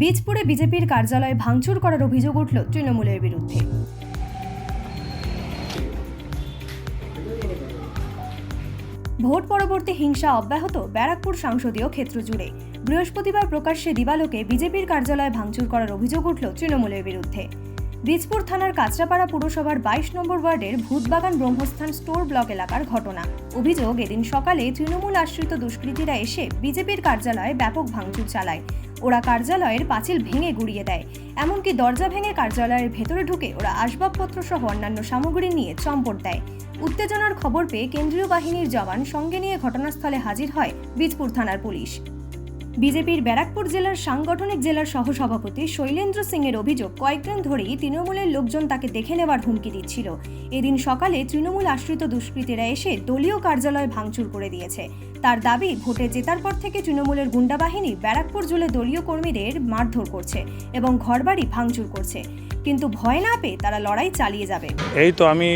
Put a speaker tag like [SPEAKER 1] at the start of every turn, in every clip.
[SPEAKER 1] বীজপুরে বিজেপির কার্যালয়ে ভাঙচুর করার অভিযোগ উঠল তৃণমূলের বিরুদ্ধে। ভোট পরবর্তী হিংসা অব্যাহত ব্যারাকপুর সংসদীয় ক্ষেত্র জুড়ে। বৃহস্পতিবার প্রকাশ্যে দিবালোকে বিজেপির কার্যালয়ে ভাঙচুর করার অভিযোগ উঠল তৃণমূলের বিরুদ্ধে। বীজপুর থানার কাঁচরাপাড়া পুরসভার বাইশ নম্বর ওয়ার্ডের ভূতবাগান ব্রহ্মস্থান স্টোর ব্লক এলাকার ঘটনা। অভিযোগ, এদিন সকালে তৃণমূল আশ্রিত দুষ্কৃতীরা এসে বিজেপির কার্যালয়ে ব্যাপক ভাঙচুর চালায়। ওরা কার্যালয়ের পাঁচিল ভেঙে গুড়িয়ে দেয়। এমনকি দরজা ভেঙে কার্যালয়ের ভেতরে ঢুকে ওরা আসবাবপত্র সহ অন্যান্য সামগ্রী নিয়ে চম্পট দেয়। উত্তেজনার খবর পেয়ে কেন্দ্রীয় বাহিনীর জওয়ান সঙ্গে নিয়ে ঘটনাস্থলে হাজির হয় বীজপুর থানার পুলিশ। বিজেপির ব্যারাকপুর জেলার সাংগঠনিক জেলার সহসভাপতি শৈলেন্দ্র সিং এর অভিযোগ, কয়েকদিন ধরেই তৃণমূলের লোকজন তাকে দেখে নেওয়ার হুমকি দিচ্ছিল। এদিন সকালে তৃণমূল আশ্রিত দুষ্কৃতীরা এসে দলীয় কার্যালয় ভাঙচুর করে দিয়েছে। তার দাবি, ভোটে জেতার পর থেকে তৃণমূলের গুন্ডা বাহিনী ব্যারাকপুর জুড়ে দলীয় কর্মীদের মারধর করছে এবং ঘরবাড়ি ভাঙচুর করছে। কিন্তু ভয় না পেয়ে তারা লড়াই চালিয়ে যাবে।
[SPEAKER 2] এই তো আমি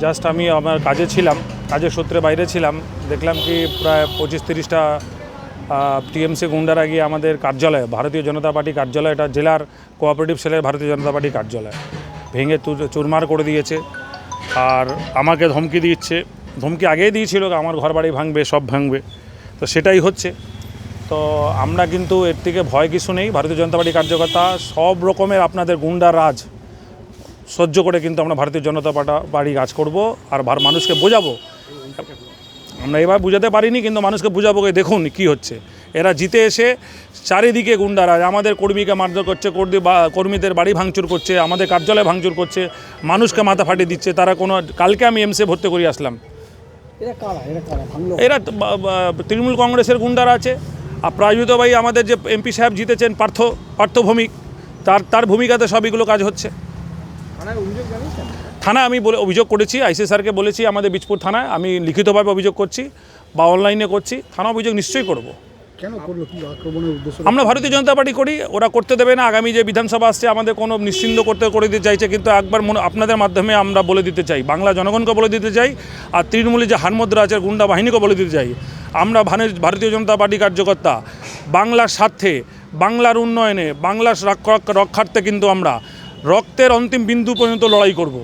[SPEAKER 2] জাস্ট আমি আমার কাজে ছিলাম, কাজের সূত্রে বাইরে ছিলাম। দেখলাম কি প্রায় পঁচিশ তিরিশটা টিএমসি গুন্ডারা গিয়ে আমাদের কার্যালয়ে, ভারতীয় জনতা পার্টি কার্যালয়, এটা জেলার কোঅপারেটিভ সেলের ভারতীয় জনতা পার্টি কার্যালয়, ভেঙে চুরমার করে দিয়েছে। আর আমাকে ধমকি দিচ্ছে। ধমকি আগেই দিয়েছিল আমার ঘর বাড়ি ভাঙবে, সব ভাঙবে। তো সেটাই হচ্ছে। তো আমরা কিন্তু এর থেকে ভয় কিছু নেই। ভারতীয় জনতা পার্টি কার্যকর্তা সব রকমের আপনাদের গুন্ডা রাজ সহ্য করে কিন্তু আমরা ভারতীয় জনতা পার্টা কাজ করব আর ভার- মানুষকে বোঝাবো। আমরা এবার বুঝাতে পারিনি কিন্তু মানুষকে বুঝাবো দেখুন কি হচ্ছে। এরা জিতে এসে চারিদিকে গুন্ডারা আমাদের কর্মীকে মারধর করছে কর্মী বা কর্মীদের বাড়ি ভাঙচুর করছে আমাদের কার্যালয় ভাঙচুর করছে মানুষকে মাথা ফাটিয়ে দিচ্ছে তারা কোনো কালকে আমি এমসে ভর্তি করে আসলাম।
[SPEAKER 3] এরা
[SPEAKER 2] তৃণমূল কংগ্রেসের গুন্ডারা আছে। আর প্রায়ুত ভাই আমাদের যে এমপি সাহেব জিতেছেন পার্থ পার্থ ভৌমিক তার তার ভূমিকাতে সব এগুলো কাজ হচ্ছে। থানা আমি বলে অভিযোগ করেছি আইসি স্যারকে বলেছি আমাদের বীজপুর থানায় আমি লিখিতভাবে অভিযোগ করছি বা অনলাইনে করছি থানা অভিযোগ নিশ্চয়ই করব।
[SPEAKER 3] কেন করল? কি আক্রমণের উদ্দেশ্য?
[SPEAKER 2] আমরা ভারতীয় জনতা পার্টি করি ওরা করতে দেবে না আগামী যে বিধানসভা আসছে আমাদের কোনো নিশ্চিন্ত করতে করে দিতে চাইছে কিন্তু একবার মনে আপনাদের মাধ্যমে আমরা বলে দিতে চাই বাংলা জনগণকে বলে দিতে চাই আর তৃণমূলের যে হারমুদ্রা আছে গুন্ডা বাহিনীকে বলে দিতে চাই। আমরা ভারতীয় জনতা পার্টি কার্যকর্তা বাংলার স্বার্থে বাংলার উন্নয়নে বাংলার রক্ষা- রক্ষার্থে কিন্তু আমরা রক্তের অন্তিম বিন্দু পর্যন্ত লড়াই করব।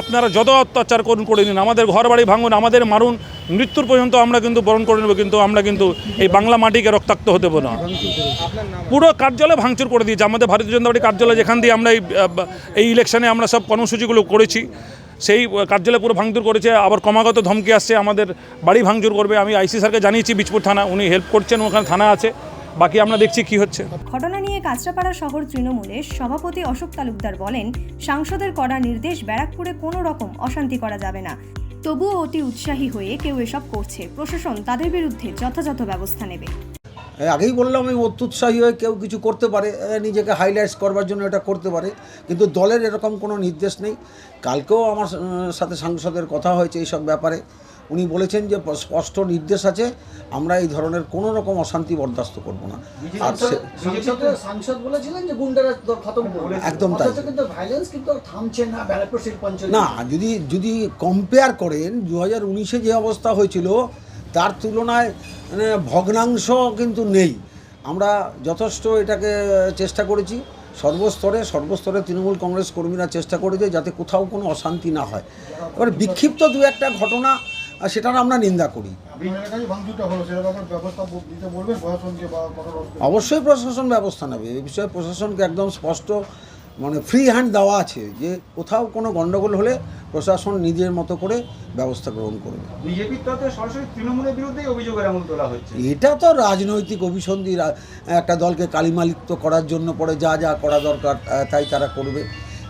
[SPEAKER 2] আপনারা যত অত্যাচার করুন, করে নিন। আমাদের ঘর বাড়ি ভাঙুন, আমাদের মারুন, মৃত্যুর পর্যন্ত আমরা কিন্তু বরণ করে নেব, কিন্তু আমরা কিন্তু এই বাংলা মাটিকে রক্তাক্ত হতে দেবো না। পুরো কার্যালয় ভাঙচুর করে দিয়েছে। আমাদের ভারতীয় জনতা পার্টি কার্যালয় যেখান দিয়ে আমরা এই ইলেকশনে আমরা সব কর্মসূচিগুলো করেছি, সেই কার্যালয় পুরো ভাঙচুর করেছে। আবার ক্রমাগত ধমকি আসছে, আমাদের বাড়ি ভাঙচুর করবে। আমি আইসি স্যারকে জানিয়েছি বীজপুর থানা, উনি হেল্প করছেন, ওখানে থানা আছে। বাকি আমরা দেখছি কি হচ্ছে।
[SPEAKER 1] ঘটনা নিয়ে কাঁচরাপাড়া শহর তৃণমূলের সভাপতি অশোক তালুকদার বলেন সাংসদের করা নির্দেশ ব্যারাকপুরে কোনো রকম অশান্তি করা যাবে না। তবুও অতি উৎসাহী হয়ে কেউ এসব করছে। প্রশাসন তাদের বিরুদ্ধে যথাযথ ব্যবস্থা নেবে।
[SPEAKER 4] আগেই বললাম আমি অত্যুৎসাহী হয়ে কেউ কিছু করতে পারে নিজেকে হাইলাইটস করবার জন্য এটা করতে পারে। কিন্তু দলের এরকম কোনো নির্দেশ নেই। কালকেও আমার সাথে সাংসদের কথা হয়েছে এইসব ব্যাপারে। উনি বলেছেন যে স্পষ্ট নির্দেশ আছে আমরা এই ধরনের কোনো রকম অশান্তি বরদাস্ত করব না। আর
[SPEAKER 5] সাংসদ সাংসদ বলেছিলেন যে গুন্ডারা খতম
[SPEAKER 4] একদম তাই।
[SPEAKER 5] কিন্তু ভাইলেন্স কিন্তু থামছে না ব্যারাকপুর
[SPEAKER 4] না যদি যদি কম্পেয়ার করেন দু হাজার উনিশে যে অবস্থা হয়েছিল তার তুলনায় মানে ভগ্নাংশ কিন্তু নেই। আমরা যথেষ্ট এটাকে চেষ্টা করেছি সর্বস্তরে সর্বস্তরে তৃণমূল কংগ্রেস কর্মীরা চেষ্টা করেছে যাতে কোথাও কোনো অশান্তি না হয়। এবার বিক্ষিপ্ত দু একটা ঘটনা আহ, সেটার আমরা নিন্দা করি। অবশ্যই প্রশাসন ব্যবস্থা নেবে। এই বিষয়ে প্রশাসনকে একদম স্পষ্ট মানে ফ্রি হ্যান্ড দেওয়া আছে যে কোথাও কোনো গণ্ডগোল হলে প্রশাসন নিজের মতো করে ব্যবস্থা গ্রহণ করবে।
[SPEAKER 6] বিজেপির তরফে সরাসরি তৃণমূলের বিরুদ্ধেই অভিযোগের এমন তোলা হচ্ছে
[SPEAKER 4] এটা তো রাজনৈতিক অভিসন্ধি রা- একটা দলকে কালিমালিপ্ত করার জন্য পরে যা যা করা দরকার তাই তারা করবে।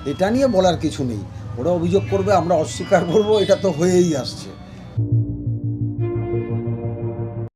[SPEAKER 4] এটা নিয়ে বলার কিছু নেই। ওরা অভিযোগ করবে আমরা অস্বীকার করব এটা তো হয়েই আসছে।